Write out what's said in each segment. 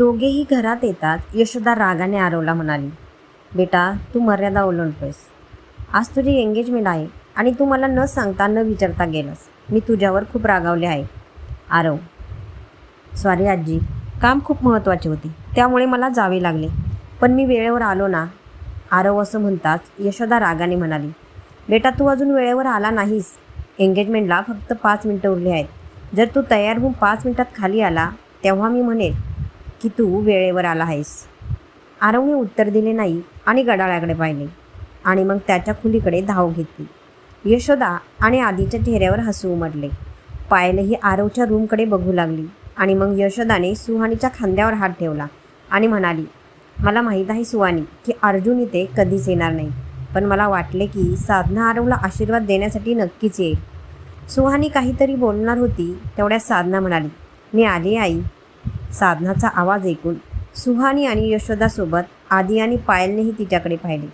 दोघेही घरात येतात. यशोदा रागाने आरवला म्हणाली बेटा तू मर्यादा ओलांडतोयस. आज तुझी एंगेजमेंट आहे आणि तू मला न सांगता न विचारता गेलास. मी तुझ्यावर खूप रागावले आहे. आरव सॉरी आजी. काम खूप महत्त्वाचे होते. त्यामुळे मला जावे लागले. पण मी वेळेवर आलो ना. आरव असं म्हणताच यशोदा रागाने म्हणाली बेटा तू अजून वेळेवर आला नाहीस. एंगेजमेंटला फक्त पाच मिनटं उरली आहेत. जर तू तयार होऊन पाच मिनटात खाली आला तेव्हा मी म्हणेन की तू वेळेवर आला आहेस. आरवने उत्तर दिले नाही आणि गडाळ्याकडे पाहिले. आणि मग त्याच्या खुलीकडे धाव घेतली. यशोदा आणि आधीच्या चेहऱ्यावर हसू उमटले. पायलही आरवच्या रूमकडे बघू लागली. आणि मग यशोदाने सुहानीच्या खांद्यावर हात ठेवला आणि म्हणाली मला माहीत आहे सुहानी की अर्जुन इथे कधीच येणार नाही. पण मला वाटले की साधना आरवला आशीर्वाद देण्यासाठी नक्कीच येईल. सुहानी काहीतरी बोलणार होती तेवढ्या साधना म्हणाली मी आली आई साधनाचा आवाज ऐकून सुहानी आणि यशोदासोबत आदी आणि पायलनेही तिच्याकडे पाहिले.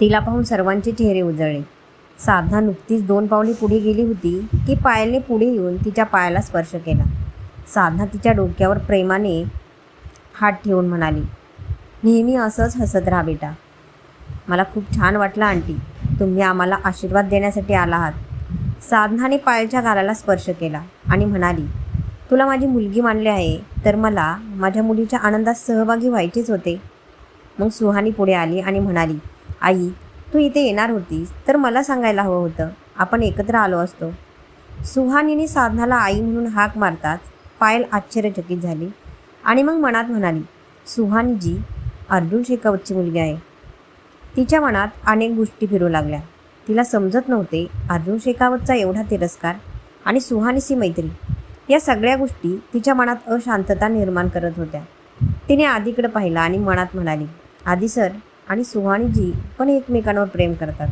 तिला पाहून सर्वांचे चेहरे उजळले. साधना नुकतीच दोन पावले पुढे गेली होती की पायलने पुढे येऊन तिच्या पायाला स्पर्श केला. साधना तिच्या डोक्यावर प्रेमाने हात ठेवून म्हणाली नेहमी असंच हसत राहा बेटा. मला खूप छान वाटलं आंटी. तुम्ही आम्हाला आशीर्वाद देण्यासाठी आला आहात. साधनाने पायलच्या गालाला स्पर्श केला आणि म्हणाली तुला माझी मुलगी मानले आहे तर मला माझ्या मुलीच्या आनंदात सहभागी व्हायचेच होते. मग सुहानी पुढे आली आणि म्हणाली आई तू इथे येणार होतीस तर मला सांगायला हवं होतं. आपण एकत्र आलो असतो. सुहानीने साधनाला आई म्हणून हाक मारताच पायल आश्चर्यचकित झाली आणि मग मनात म्हणाली सुहानीजी अर्जुन शेखावतची मुलगी आहे. तिच्या मनात अनेक गोष्टी फिरू लागल्या. तिला समजत नव्हते अर्जुन शेखावतचा एवढा तिरस्कार आणि सुहानीची मैत्री. या सगळ्या गोष्टी तिच्या मनात अशांतता निर्माण करत होत्या. तिने आधीकडे पाहिलं आणि मनात म्हणाली आधी सर आणि सुहानीजी पण एकमेकांवर प्रेम करतात.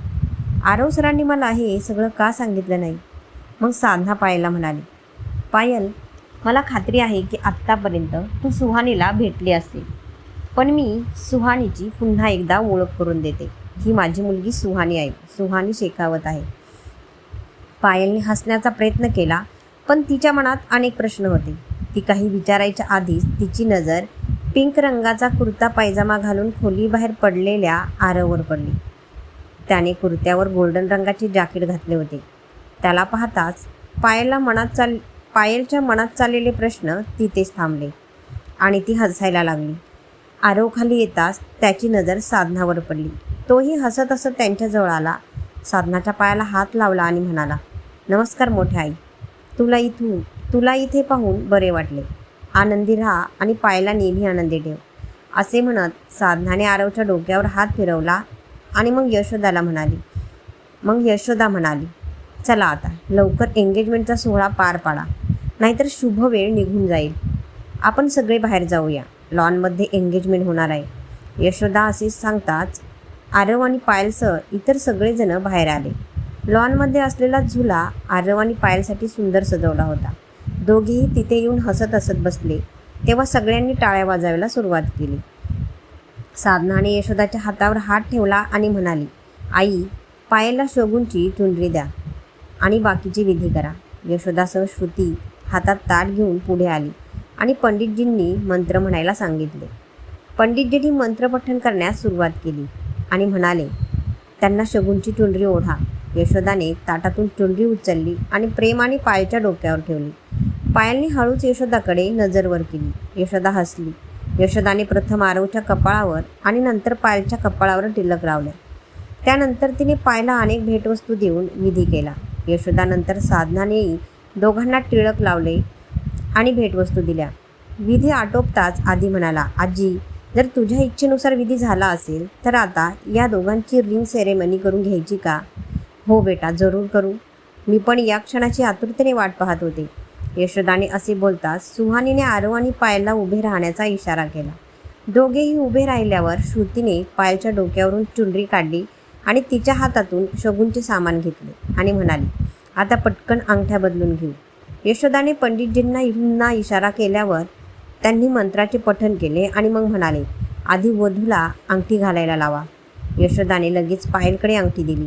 आरव सरांनी मला हे सगळं का सांगितलं नाही? मग साधना पायलला म्हणाली पायल मला खात्री आहे की आत्तापर्यंत तू सुहानीला भेटली असेल. पण मी सुहानीची पुन्हा एकदा ओळख करून देते. ही माझी मुलगी सुहानी आहे सुहानी शेखावत आहे. पायलने हसण्याचा प्रयत्न केला पण तिच्या मनात अनेक प्रश्न होते. ती काही विचारायच्या आधीच तिची नजर पिंक रंगाचा कुर्ता पायजामा घालून खोलीबाहेर पडलेल्या आरववर पडली. त्याने कुर्त्यावर गोल्डन रंगाचे जॅकेट घातले होते. त्याला पाहताच पायलला मनात चाल पायलच्या मनात चाललेले प्रश्न तिथेच थांबले आणि ती हसायला लागली. आरव खाली येताच त्याची नजर साधनावर पडली. तोही हसत हसत त्यांच्याजवळ आला. साधनाच्या पायाला हात लावला आणि म्हणाला नमस्कार मोठ्या आई. तुला इथून तुला इथे पाहून बरे वाटले. आनंदी राहा आणि पायला नेहमी आनंदी ठेव. असे म्हणत साधनाने आरवच्या डोक्यावर हात फिरवला आणि मग यशोदाला म्हणाली. मग यशोदा म्हणाली चला आता लवकर एंगेजमेंटचा सोहळा पार पाडा. नाहीतर शुभ वेळ निघून जाईल. आपण सगळे बाहेर जाऊया. लॉनमध्ये एंगेजमेंट होणार आहे. यशोदा असे सांगताच आरव आणि पायल सर इतर सगळेजण बाहेर आले. लॉनमध्ये असलेला झुला आरव आणि पायलसाठी सुंदर सजवला होता. दोघेही तिथे येऊन हसत हसत बसले. तेव्हा सगळ्यांनी टाळ्या वाजवायला सुरुवात केली. साधनाने यशोदाच्या हातावर हात ठेवला आणि म्हणाली आई पायलला शोगूनची चुंडरी द्या आणि बाकीची विधी करा. यशोदासह श्रुती हातात ताट घेऊन पुढे आली आणि पंडितजींनी मंत्र म्हणायला सांगितले. पंडितजींनी मंत्रपठण करण्यास सुरुवात केली आणि म्हणाले त्यांना शगुनची चुंडरी ओढा. यशोदाने ताटातून चुंडरी उचलली आणि प्रेमाने पायलच्या डोक्यावर ठेवली. पायलने हळूच यशोदाकडे नजरवर केली. यशोदा हसली. यशोदाने प्रथम आरवच्या कपाळावर आणि नंतर पायलच्या कपाळावर टिलक लावल्या त्यानंतर तिने पायला अनेक भेटवस्तू देऊन विधी केला. यशोदानंतर साधनानेही दोघांना टिळक लावले आणि भेटवस्तू दिल्या. विधी आटोपताच आधी म्हणाला आजी जर तुझ्या इच्छेनुसार विधी झाला असेल तर आता या दोघांची रिंग सेरेमनी करून घ्यायची का? हो बेटा जरूर करू. मी पण या क्षणाची आतुरतेने वाट पाहत होते. यशोदाने असे बोलताच सुहानीने आरव आणि पायलला उभे राहण्याचा इशारा केला. दोघेही उभे राहिल्यावर श्रुतीने पायलच्या डोक्यावरून चुंडरी काढली आणि तिच्या हातातून शगुनचे सामान घेतले आणि म्हणाली आता पटकन अंगठ्या बदलून घेऊ. यशोदाने पंडितजींना इशारा केल्यावर त्यांनी मंत्राचे पठण केले आणि मग म्हणाले आधी वधूला अंगठी घालायला लावा. यशोदाने लगेच पायलकडे अंगठी दिली.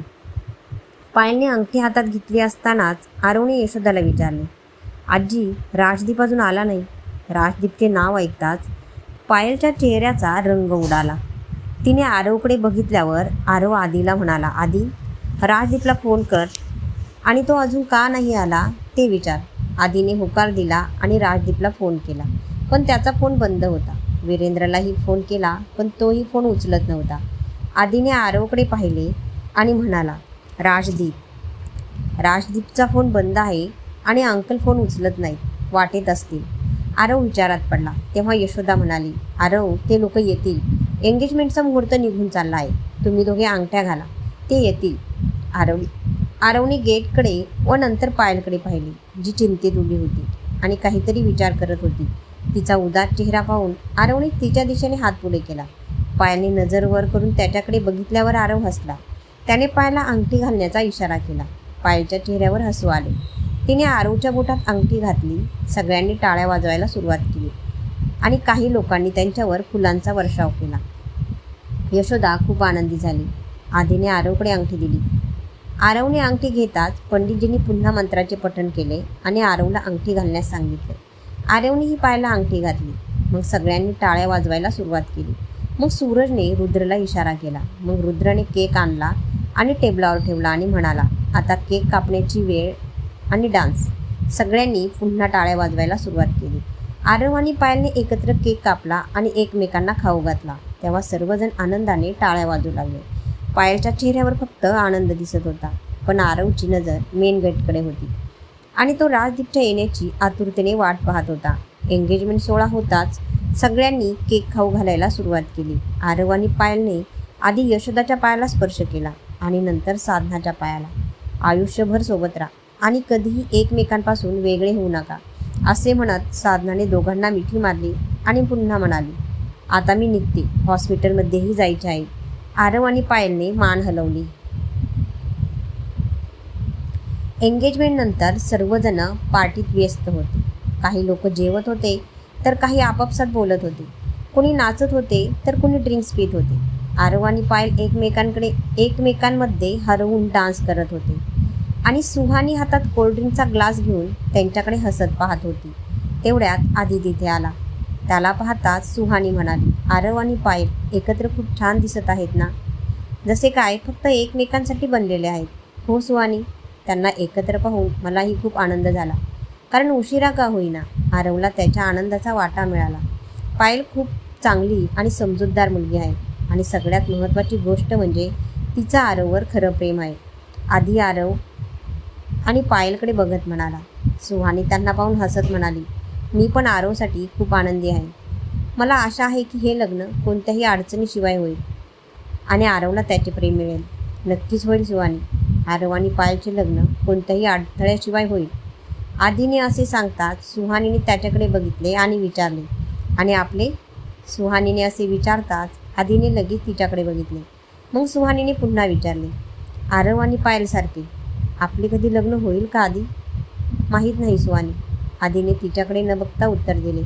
पायलने अंगठी हातात घेतली असतानाच आरोने यशोदाला विचारले आजी राजदीप अजून आला नाही. राजदीपचे नाव ऐकताच पायलच्या चेहऱ्याचा रंग उडाला. तिने आरवकडे बघितल्यावर आरव आधीला म्हणाला आधी राजदीपला फोन कर आणि तो अजून का नाही आला ते विचार. आधीने होकार दिला आणि राजदीपला फोन केला पण त्याचा फोन बंद होता. वीरेंद्रलाही फोन केला पण तोही फोन उचलत नव्हता. आधीने आरवकडे पाहिले आणि म्हणाला राजदीप. राजदीपचा फोन बंद आहे आणि अंकल फोन उचलत नाहीत वाटेत असतील. आरव विचारात पडला. तेव्हा यशोदा म्हणाली आरव ते लोक येतील. एंगेजमेंटचा मुहूर्त निघून चालला आहे. तुम्ही दोघे अंगठ्या घाला. ते येतील. आरव आरवने गेटकडे व नंतर पायलकडे पाहिली जी चिंतेत उभी होती आणि काहीतरी विचार करत होती. तिचा उदार चेहरा पाहून आरवने तिच्या दिशेने हात पुढे केला. पायाने नजर वर करून त्याच्याकडे बघितल्यावर आरव हसला. त्याने पायला अंगठी घालण्याचा इशारा केला. पायलच्या चेहऱ्यावर हसू आले. तिने आरूच्या बोटात अंगठी घातली सगळ्यांनी टाळ्या वाजवायला सुरुवात केली आणि काही लोकांनी त्यांच्यावर फुलांचा वर्षाव केला. यशोदा खूप आनंदी झाली. आधीने आरवकडे अंगठी दिली. आरवने अंगठी घेताच पंडितजींनी पुन्हा मंत्राचे पठण केले आणि आरवला अंगठी घालण्यास सांगितले. आरवनेही पायाला अंगठी घातली. मग सगळ्यांनी टाळ्या वाजवायला सुरुवात केली. मग सूरजने रुद्रला इशारा केला. मग रुद्रने केक आणला आणि टेबलावर ठेवला आणि म्हणाला आता केक कापण्याची वेळ आणि डान्स. सगळ्यांनी पुन्हा टाळ्या वाजवायला सुरुवात केली. आरव आणि पायलने एकत्र केक कापला आणि एकमेकांना खाऊ घातला. तेव्हा सर्वजण आनंदाने टाळ्या वाजू लागले. पायलच्या चेहऱ्यावर फक्त आनंद दिसत होता पण आरवची नजर मेन गेटकडे होती आणि तो राजदीपच्या येण्याची आतुरतेने वाट पाहत होता. एंगेजमेंट सोहळा होताच सगळ्यांनी केक खाऊ घालायला सुरुवात केली. आरव आणि पायलने आधी यशोदाच्या पायाला स्पर्श केला. आणि नंतर साधनाच्या पायाला. आयुष्यभर सोबत राहा आणि कधीही एकमेकांपासून वेगळे होऊ नका असे म्हणत साधनाने दोघांना मिठी मारली आणि पुन्हा म्हणाली आता मी निघते. हॉस्पिटलमध्येही जायचे आहे. आरव आणि पायलने मान हलवली. एंगेजमेंटनंतर सर्वजण पार्टीत व्यस्त होते. काही लोक जेवत होते तर काही आपापसात बोलत होते. कोणी नाचत होते तर कोणी ड्रिंक्स पित होते. आरव आणि पायल एकमेकांकडे एकमेकांमध्ये हरवून डान्स करत होते. आणि सुहानी हातात कोल्ड्रिंकचा ग्लास घेऊन त्यांच्याकडे हसत पाहत होती. तेवढ्यात आधी तिथे आला. त्याला पाहताच सुहानी म्हणाली आरव आणि पायल एकत्र खूप छान दिसत आहेत ना? जसे काय फक्त एकमेकांसाठी बनलेले आहेत. हो सुहानी त्यांना एकत्र पाहून मलाही खूप आनंद झाला. कारण उशिरा का होईना आरवला त्याच्या आनंदाचा वाटा मिळाला. पायल खूप चांगली आणि समजूतदार मुलगी आहे. आणि सगळ्यात महत्त्वाची गोष्ट म्हणजे तिचा आरववर खरं प्रेम आहे. आधी आरव आणि पायलकडे बघत म्हणाला. सुहानी त्यांना पाहून हसत म्हणाली मी पण आरवसाठी खूप आनंदी आहे. मला आशा आहे की हे लग्न कोणत्याही अडचणीशिवाय होईल आणि आरवला त्याचे प्रेम मिळेल. नक्कीच होईल सुहानी. आरव आणि पायलचे लग्न कोणत्याही अडथळ्याशिवाय होईल. आधीने असे सांगताच सुहानीने त्याच्याकडे बघितले आणि विचारले. आणि आपले? सुहानीने असे विचारताच आधीने लगेच तिच्याकडे बघितले. मग सुहानीने पुन्हा विचारले आरव आणि पायलसारखे आपले कधी लग्न होईल का आधी? माहीत नाही सुहानी. आधीने तिच्याकडे न बघता उत्तर दिले.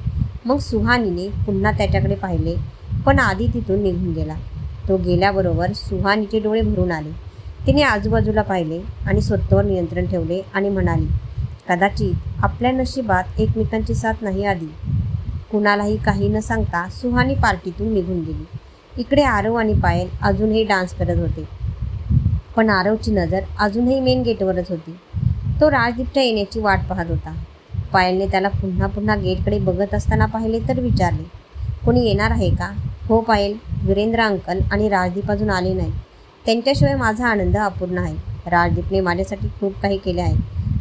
मग सुहानीने पुन्हा त्याच्याकडे पाहिले पण आधी तिथून निघून गेला. तो गेल्याबरोबर सुहानीचे डोळे भरून आले. तिने आजूबाजूला पाहिले आणि स्वतःवर नियंत्रण ठेवले आणि म्हणाली कदाचित आपल्या नशिबात एकमेकांची साथ नाही आधी. कुणालाही काही न सांगता सुहानी पार्टीतून निघून गेली. इकडे आरव आणि पायल अजूनही डान्स करत होते. पण आरवची नजर अजूनही मेन गेटवरच होती. तो राजदीपच्या येण्याची वाट पाहत होता. पायलने त्याला पुन्हा पुन्हा गेटकडे बघत असताना पाहिले तर विचारले कोणी येणार आहे का? हो पायल. वीरेंद्र अंकल आणि राजदीप अजून आले नाही त्यांच्याशिवाय माझा आनंद अपूर्ण आहे. राजदीपने माझ्यासाठी खूप काही केले आहे.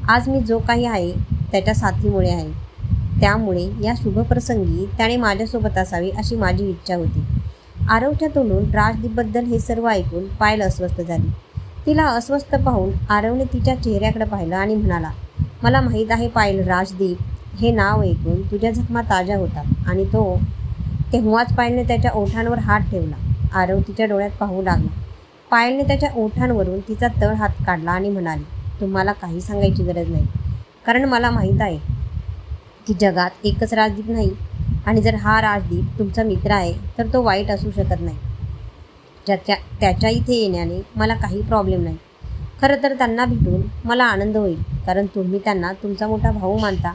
आज मी जो काही आहे त्याच्या साथीमुळे आहे. त्यामुळे या शुभप्रसंगी त्याने माझ्यासोबत असावी अशी माझी इच्छा होती. आरवच्या तोंडून राजदीपबद्दल हे सर्व ऐकून पायल अस्वस्थ झाली. तिला अस्वस्थ पाहून आरवने तिच्या चेहऱ्याकडे पाहिलं आणि म्हणाला मला माहीत आहे पायल राजदीप हे नाव ऐकून तुझ्या जखमा ताज्या होतात आणि तो तेव्हाच पायलने त्याच्या ओठांवर हात ठेवला. आरव तिच्या डोळ्यात पाहू लागला. पायलने त्याच्या ओठांवरून तिचा तळ हात काढला आणि म्हणाली तुम्हाला काही सांगायची गरज नाही. कारण मला माहीत आहे की जगात एकच राजदीप नाही आणि जर हा राजदीप तुमचा मित्र आहे तर तो वाईट असू शकत नाही. ज्याच्या त्याच्या इथे येण्याने मला काही प्रॉब्लेम नाही. खरं तर त्यांना भेटून मला आनंद होईल कारण तुम्ही त्यांना तुमचा मोठा भाऊ मानता.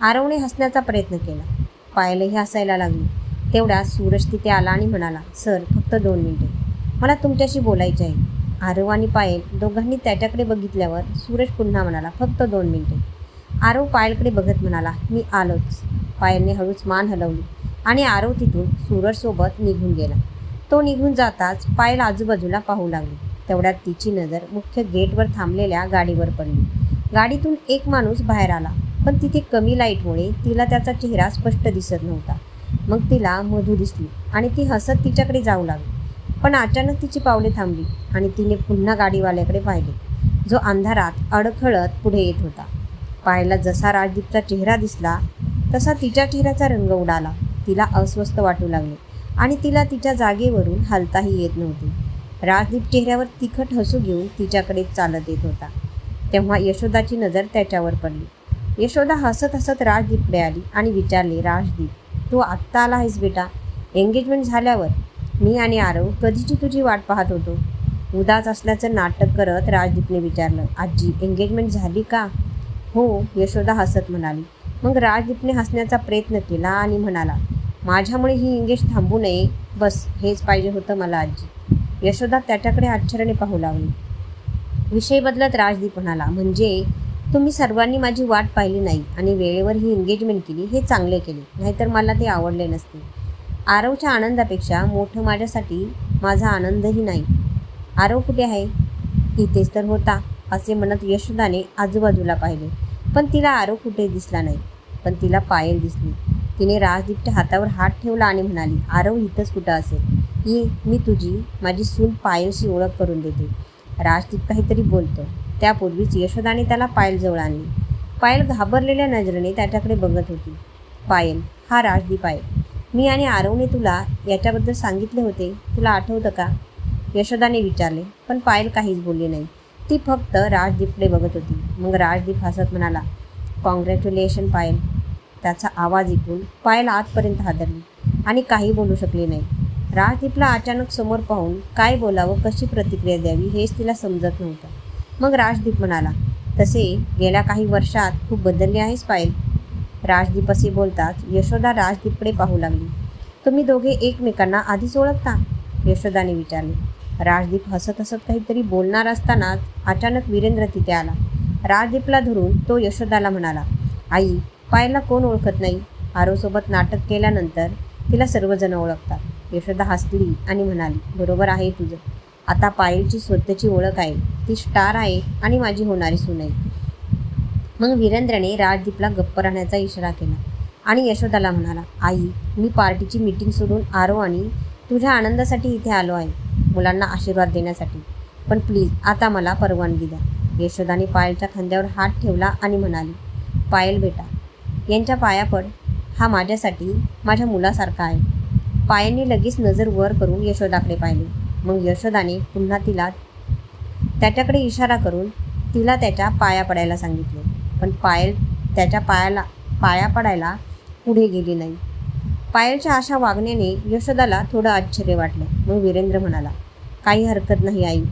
आरवने हसण्याचा प्रयत्न केला. पायलही हसायला लागली. तेवढ्या सूरज तिथे आला आणि म्हणाला सर फक्त दोन मिनिटे. मला तुमच्याशी बोलायचे आहे. आरव आणि पायल दोघांनी त्याच्याकडे बघितल्यावर सूरज पुन्हा म्हणाला फक्त दोन मिनिटे. आरव पायलकडे बघत म्हणाला मी आलोच. पायलने हळूच मान हलवली आणि आरव तिथून सूरजसोबत निघून गेला. तो निघून जाताच पायल आजूबाजूला पाहू लागली. तेवढ्यात तिची नजर मुख्य गेटवर थांबलेल्या गाडीवर पडली. गाडीतून एक माणूस बाहेर आला पण तिथे कमी लाईटमुळे तिला त्याचा चेहरा स्पष्ट दिसत नव्हता. मग तिला मधू दिसली आणि ती हसत तिच्याकडे जाऊ लागली. पण अचानक तिची पावले थांबली आणि तिने पुन्हा गाडीवाल्याकडे पाहिले. जो अंधारात अडखळत पुढे येत होता. पायला जसा राजदीपचा चेहरा दिसला तसा तिच्या चेहऱ्याचा रंग उडाला. तिला अस्वस्थ वाटू लागले आणि तिला तिच्या जागेवरून हलताही येत नव्हते. राजदीप चेहऱ्यावर तिखट हसू घेऊन तिच्याकडे चालत येत होता. तेव्हा यशोदाची नजर त्याच्यावर पडली. यशोदा हसत हसत राजदीपकडे आली आणि विचारले राजदीप तू आत्ता आला आहेस बेटा? एंगेजमेंट झाल्यावर मी आणि आरव कधीची तुझी वाट पाहत होतो उदास असल्याचं नाटक करत राजदीपने विचारलं आजी एंगेजमेंट झाली का हो यशोदा हसत म्हणाली. मग राजदीपने हसण्याचा प्रयत्न केला आणि म्हणाला माझ्यामुळे ही इंगेज थांबू नये. बस हेच पाहिजे होतं मला आजी. यशोदा त्याच्याकडे आश्चर्याने पाहू लागली. विषय बदलत राजदीप म्हणाला म्हणजे तुम्ही सर्वांनी माझी वाट पाहिली नाही आणि वेळेवर ही एंगेजमेंट केली हे चांगले केले. नाहीतर मला ते आवडले नसते. आरवच्या आनंदापेक्षा मोठं माझ्यासाठी माझा आनंदही नाही. आरव कुठे आहे? इथेच तर होता असे म्हणत यशोदाने आजूबाजूला पाहिले. पण तिला आरव कुठे दिसला नाही. पण तिला पायल दिसली. तिने राजदीपच्या हातावर हात ठेवला आणि म्हणाली आरव इथंच कुठं असेल? ये मी तुझी माझी सून पायलशी ओळख करून देते. राजदीप काहीतरी बोलतो. त्यापूर्वीच यशोदाने त्याला पायलजवळ आणली. पायल घाबरलेल्या नजरेने त्याच्याकडे बघत होती. पायल हा राजदीप आहे. मी आणि आरवने तुला याच्याबद्दल सांगितले होते. तुला आठवतं का? यशोदाने विचारले पण पायल काहीच बोलली नाही. ती फक्त राजदीपकडे बघत होती. मग राजदीप हसत म्हणाला कॉंग्रॅच्युलेशन पायल. त्याचा आवाज ऐकून पायल आतपर्यंत हादरली आणि काही बोलू शकले नाही. राजदीपला अचानक समोर पाहून काय बोलावं कशी प्रतिक्रिया द्यावी हेच तिला समजत नव्हतं. मग राजदीप म्हणाला तसे गेल्या काही वर्षात खूप बदलले आहेस पायल. राजदीप असे बोलताच यशोदा राजदीपकडे पाहू लागली. तुम्ही दोघे एकमेकांना आधीच ओळखता? यशोदाने विचारले. राजदीप हसत हसत काहीतरी बोलणार असतानाच अचानक वीरेंद्र तिथे आला. राजदीपला धरून तो यशोदाला म्हणाला आई पायला कोण ओळखत नाही. आरोसोबत नाटक केल्यानंतर तिला सर्वजण ओळखतात. यशोदा हसली आणि म्हणाली बरोबर आहे तुझं. आता पायलची स्वतःची ओळख आहे. ती स्टार आहे आणि माझी होणारी सून आहे. मग वीरेंद्रने राजदीपला गप्प राहण्याचा इशारा केला आणि यशोदाला म्हणाला आई मी पार्टीची मीटिंग सोडून आरो आणि तुझ्या आनंदासाठी इथे आलो आहे मुलांना आशीर्वाद देण्यासाठी. पण प्लीज आता मला परवानगी द्या. यशोदाने पायलच्या खांद्यावर हात ठेवला आणि म्हणाली पायल बेटा यांच्या पाया पड. हा माझ्यासाठी माझ्या मुलासारखा आहे. पायाने लगेच नजर वर करून यशोदाकडे पाहिले. मग यशोदाने पुन्हा तिला त्याच्याकडे इशारा करून तिला त्याच्या पाया पडायला सांगितले. पण पायल त्याच्या पायाला पाया पडायला पुढे गेली नाही. पायलच्या अशा वागण्याने यशोदाला थोडं आश्चर्य वाटलं. मग वीरेंद्र म्हणाला काही हरकत नाही आई.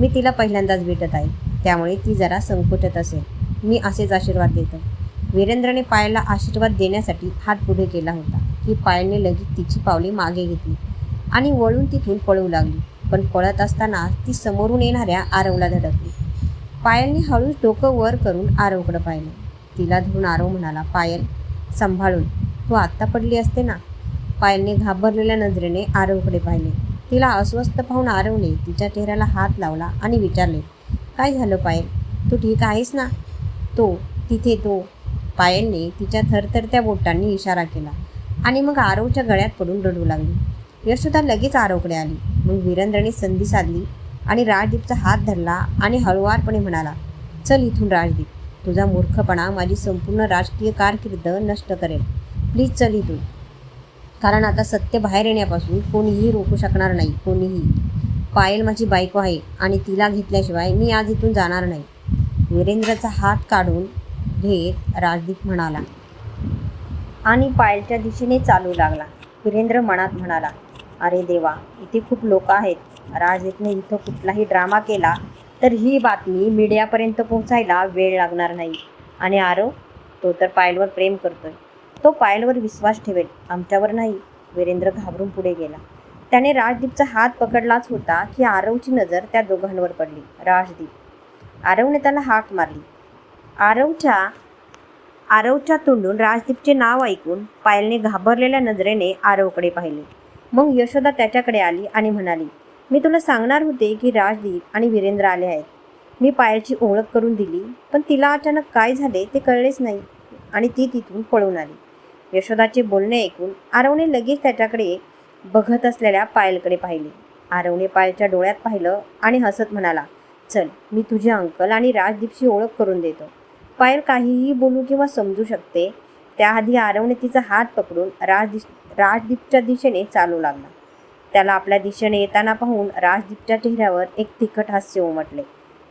मी तिला पहिल्यांदाच भेटत आहे. त्यामुळे ती जरा संकोचत असेल. मी असेच आशीर्वाद देतो. वीरेंद्रने पायलला आशीर्वाद देण्यासाठी हात पुढे केला होता. की पायलने लगेच तिची पावले मागे घेतली आणि वळून तिथून पळू लागली. पण पळत असताना ती समोरून येणाऱ्या आरवला धडकली. पायलने हळूच डोकं वर करून आरवकडं पाहिलं. तिला धरून आरव म्हणाला पायल सांभाळून. तू आत्ता पडली असते ना? पायलने घाबरलेल्या नजरेने आरवकडे पाहिले. तिला अस्वस्थ पाहून आरवने तिच्या चेहऱ्याला हात लावला आणि विचारले काय झालं पायल? तू ठीक आहेस ना? तो तिथे तो. पायलने तिच्या थरथरत्या बोटांनी इशारा केला आणि मग आरवच्या गळ्यात पडून रडू लागली. यशोदा लगेच आरवकडे आली. मग वीरेंद्रने संधी साधली आणि राजदीपचा हात धरला आणि हळुवारपणे म्हणाला चल इथून राजदीप तुझा मूर्खपणा माझी संपूर्ण राजकीय कारकीर्द नष्ट करेल. प्लीज चल इथून. कारण आता सत्य बाहेर येण्यापासून कोणीही रोखू शकणार नाही कोणीही. पायल माझी बायको आहे आणि तिला घेतल्याशिवाय मी आज इथून जाणार नाही. वीरेंद्रचा हात काढून घेत राजदीप म्हणाला. आणि पायलच्या दिशेने चालू लागला. वीरेंद्र मनात म्हणाला अरे देवा इथे खूप लोक आहेत. राजदीपने इथं कुठलाही ड्रामा केला तर ही बातमी मीडियापर्यंत पोहोचायला वेळ लागणार नाही. आणि आरव तो तर पायलवर प्रेम करतोय. तो पायलवर विश्वास ठेवेल. आमच्यावर नाही. वीरेंद्र घाबरून पुढे गेला. त्याने राजदीपचा हात पकडलाच होता की आरवची नजर त्या दोघांवर पडली. राजदीप. आरवने त्याला हाक मारली. आरवच्या आरवच्या तोंडून राजदीपचे नाव ऐकून पायलने घाबरलेल्या नजरेने आरवकडे पाहिले. मग यशोदा त्याच्याकडे आली आणि म्हणाली मी तुला सांगणार होते की राजदीप आणि वीरेंद्र आले आहेत. मी पायलची ओळख करून दिली पण तिला अचानक काय झाले ते कळलेच नाही आणि ती तिथून पळून आली. यशोदाचे बोलणे ऐकून आरवने लगेच त्याच्याकडे बघत असलेल्या पायलकडे पाहिले. आरवने पायलच्या डोळ्यात पाहिलं आणि हसत म्हणाला चल मी तुझे अंकल आणि राजदीपशी ओळख करून देतो. पायल काहीही बोलू किंवा समजू शकते. त्याआधी आरवने तिचा हात पकडून राजदीप राजदीपच्या दिशेने चालू लागला. त्याला आपल्या दिशेने येताना पाहून राजदीपच्या चेहऱ्यावर एक तिखट हास्य उमटले.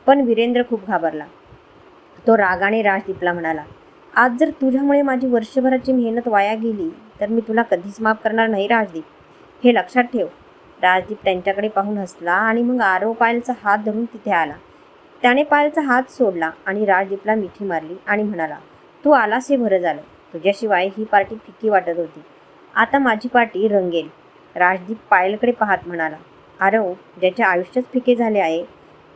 पण वीरेंद्र खूप घाबरला. तो रागाने राजदीपला म्हणाला आज जर तुझ्यामुळे माझी वर्षभराची मेहनत वाया गेली तर मी तुला कधीच माफ करणार नाही राजदीप. हे लक्षात ठेव. राजदीप त्यांच्याकडे पाहून हसला आणि मग आरव पायलचा हात धरून तिथे आला. त्याने पायलचा हात सोडला आणि राजदीपला मिठी मारली आणि म्हणाला तू आलास हे बरं झालं. तुझ्याशिवाय ही पार्टी फिक्की वाटत होती. आता माझी पार्टी रंगेल. राजदीप पायलकडे पाहत म्हणाला आरव हो, ज्याचे आयुष्यच फिके झाले आहे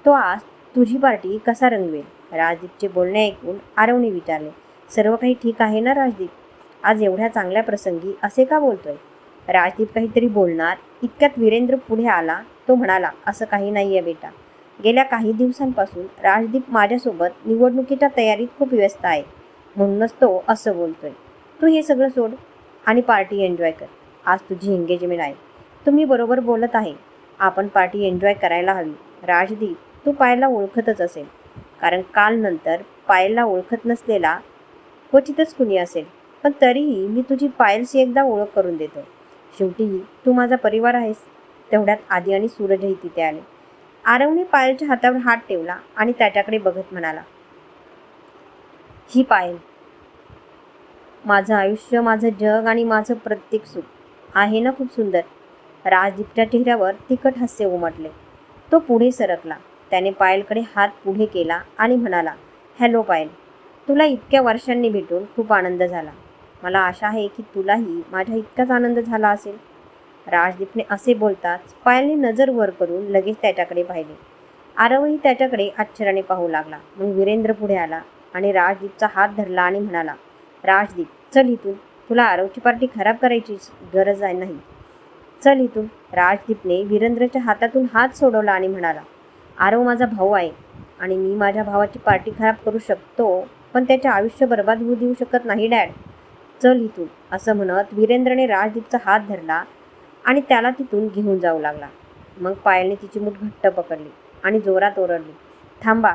तो आज तुझी पार्टी कसा रंगवेल? राजदीपचे बोलणे ऐकून आरवने विचारले सर्व काही ठीक आहे ना राजदीप? आज एवढ्या चांगल्या प्रसंगी असे का बोलतोय? राजदीप काहीतरी बोलणार इतक्यात वीरेंद्र पुढे आला तो म्हणाला असं काही नाही आहे बेटा. गेल्या काही दिवसांपासून राजदीप माझ्यासोबत निवडणुकीच्या तयारीत खूप व्यस्त आहे. म्हणूनच तो असं बोलतोय. तू हे सगळं सोड आणि पार्टी एन्जॉय कर. आज तुझी एंगेजमेंट आहे. तुम्ही बरोबर बोलत आहे. आपण पार्टी एन्जॉय करायला हवी. राजदीप तू पायला ओळखतच असेल. कारण काल नंतर पायलला ओळखत नसलेला क्वचितच कुणी असेल. पण तरीही मी तुझी पायलशी एकदा ओळख करून देतो. शेवटी तू माझा परिवार आहेस. तेवढ्यात आधी आणि सूरजही तिथे आले. आरवने पायलच्या हातावर हात ठेवला आणि त्याच्याकडे बघत म्हणाला ही पायल माझं आयुष्य माझं जग आणि माझं प्रत्येक सुख आहे ना खूप सुंदर. राजदीपच्या चेहऱ्यावर तिखट हास्य उमटले. तो पुढे सरकला. त्याने पायलकडे हात पुढे केला आणि म्हणाला हॅलो पायल तुला इतक्या वर्षांनी भेटून खूप आनंद झाला. मला आशा आहे की तुलाही माझ्या इतकाच आनंद झाला असेल. राजदीपने असे बोलताच पायलने नजर वर करून लगेच त्याच्याकडे पाहिले. आरवही त्याच्याकडे आश्चर्याने पाहू लागला. मग वीरेंद्र पुढे आला आणि राजदीपचा हात धरला आणि म्हणाला राजदीप चल इथून. तुला आरवची पार्टी खराब करायची गरज आहे नाही. चल इथून. राजदीपने वीरेंद्रच्या हातातून हात सोडवला आणि म्हणाला आरव माझा भाऊ आहे आणि मी माझ्या भावाची पार्टी खराब करू शकतो पण त्याचे आयुष्य बर्बाद होऊ देऊ शकत नाही डॅड. चल इथून. असं म्हणत वीरेंद्रने राजदीपचा हात धरला आणि त्याला तिथून घेऊन जाऊ लागला. मग पायलने तिची मूठ घट्ट पकडली आणि जोरात ओरडली. थांबा.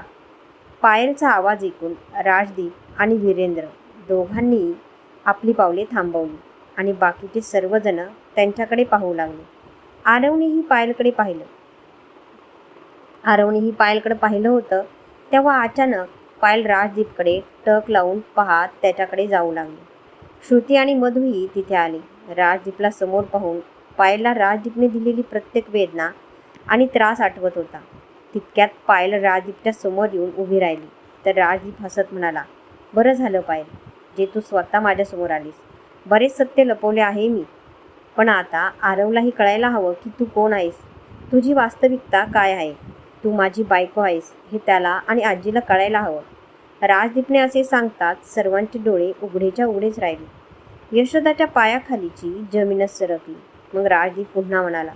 पायलचा आवाज ऐकून राजदीप आणि वीरेंद्र दोघांनी आपली पावले थांबवली आणि बाकीचे सर्वजण त्यांच्याकडे पाहू लागले. आरवनेही पायलकडे पाहिलं. आरवनेही पायलकडे पाहिलं होतं तेव्हा अचानक पायल राजदीपकडे टक लावून पाहत त्याच्याकडे जाऊ लागली. श्रुती आणि मधुही तिथे आली. राजदीपला समोर पाहून पायलला राजदीपने दिलेली प्रत्येक वेदना आणि त्रास आठवत होता. तितक्यात पायल राजदीपच्या समोर येऊन उभी राहिली. तर राजदीप हसत म्हणाला बरं झालं पायल जे तू स्वतः माझ्यासमोर आलीस. बरेच सत्य लपवले आहे मी. पण आता आरवलाही कळायला हवं की तू कोण आहेस? तुझी वास्तविकता काय आहे? तू माझी बायको आहेस हे त्याला आणि आजीला कळायला हवं. राजदीपने असे सांगताच सर्वांचे डोळे उघडेच्या उघडेच राहिले. यशोदाच्या पायाखालीची जमीनच सरकली. मग राजदीप पुन्हा म्हणाला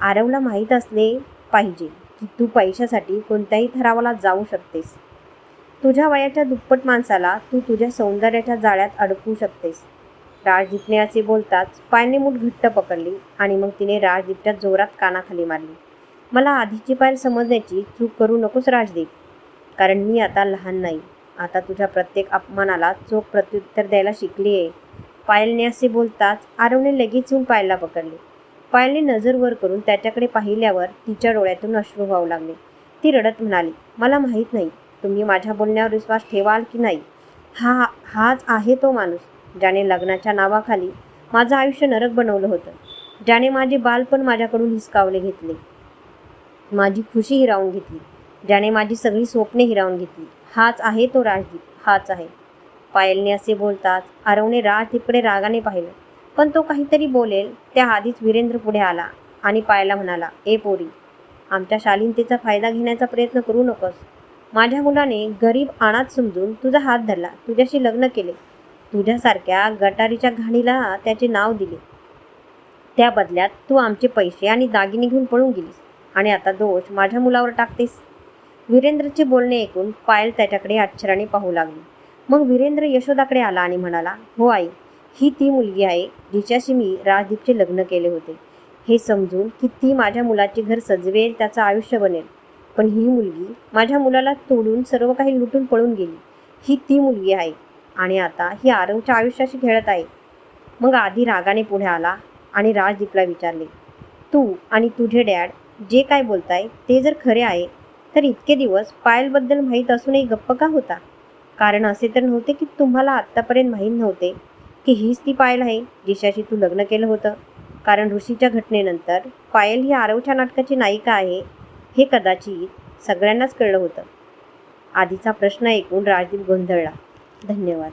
आरवला माहीत असले पाहिजे की तू पैशासाठी कोणत्याही थरावाला जाऊ शकतेस. तुझ्या वयाच्या दुप्पट माणसाला तू तुझ्या सौंदर्याच्या जाळ्यात अडकवू शकतेस. राजदीपने असे बोलताच पायने मूठ घट्ट पकडली आणि मग तिने राजदीपच्या जोरात कानाखाली मारली. मला आधीची पायर समजण्याची चूक करू नकोस राजदीप कारण मी आता लहान नाही. आता तुझ्या प्रत्येक अपमानाला चोख प्रत्युत्तर द्यायला शिकली आहे पायलने असे बोलताच आरवने लगेच येऊन पायलला पकडले. पायलने नजर वर करून त्याच्याकडे पाहिल्यावर तिच्या डोळ्यातून अश्रू व्हावू लागले. ती रडत म्हणाली मला माहीत नाही तुम्ही माझ्या बोलण्यावर विश्वास ठेवाल की नाही? हा हाच आहे तो माणूस ज्याने लग्नाच्या नावाखाली माझं आयुष्य नरक बनवलं होतं ज्याने माझे बालपण माझ्याकडून हिसकावले घेतले. माझी खुशी हिरावून घेतली ज्याने माझी सगळी स्वप्ने हिरावून घेतली. हाच आहे तो राजदीप हाच आहे. पायलने असे बोलताच आरवने तिकडे रागाने पाहिलं. पण तो काहीतरी बोलेल त्या आधीच वीरेंद्र पुढे आला आणि पायला म्हणाला ए पोरी आमच्या शालीनतेचा फायदा घेण्याचा प्रयत्न करू नकोस. माझ्या मुलाने गरीब अनाथ समजून तुझा हात धरला तुझ्याशी लग्न केले. तुझ्यासारख्या गटारीच्या घाणीला त्याचे नाव दिले. त्या बदल्यात तू आमचे पैसे आणि दागिने घेऊन पळून गेलीस आणि आता दोष माझ्या मुलावर टाकतेस. वीरेंद्रचे बोलणे ऐकून पायल त्याच्याकडे आश्चर्याने पाहू लागली. मग वीरेंद्र यशोदाकडे आला आणि म्हणाला हो आई ही ती मुलगी आहे जिच्याशी मी राजदीपचे लग्न केले होते. हे समजून की ती माझ्या मुलाचे घर सजवेल त्याचं आयुष्य बनेल. पण ही मुलगी माझ्या मुलाला तोडून सर्व काही लुटून पळून गेली. ही ती मुलगी आहे आणि आता ही आरवच्या आयुष्याशी खेळत आहे. मग आधी रागाने पुढे आला आणि राजदीपला विचारले तू आणि तुझे डॅड जे काय बोलताय ते जर खरे आहे तर इतके दिवस पायलबद्दल माहीत असूनही गप्प का होता? कारण असे तर नव्हते की तुम्हाला आत्तापर्यंत माहीत नव्हते की हीच ती पायल आहे जिशाशी तू लग्न केलं होतं. कारण ऋषीच्या घटनेनंतर पायल ही आरवच्या नाटकाची नायिका आहे हे कदाचित सगळ्यांनाच कळलं होतं. आधीचा प्रश्न ऐकून राजदीप गोंधळला. धन्यवाद.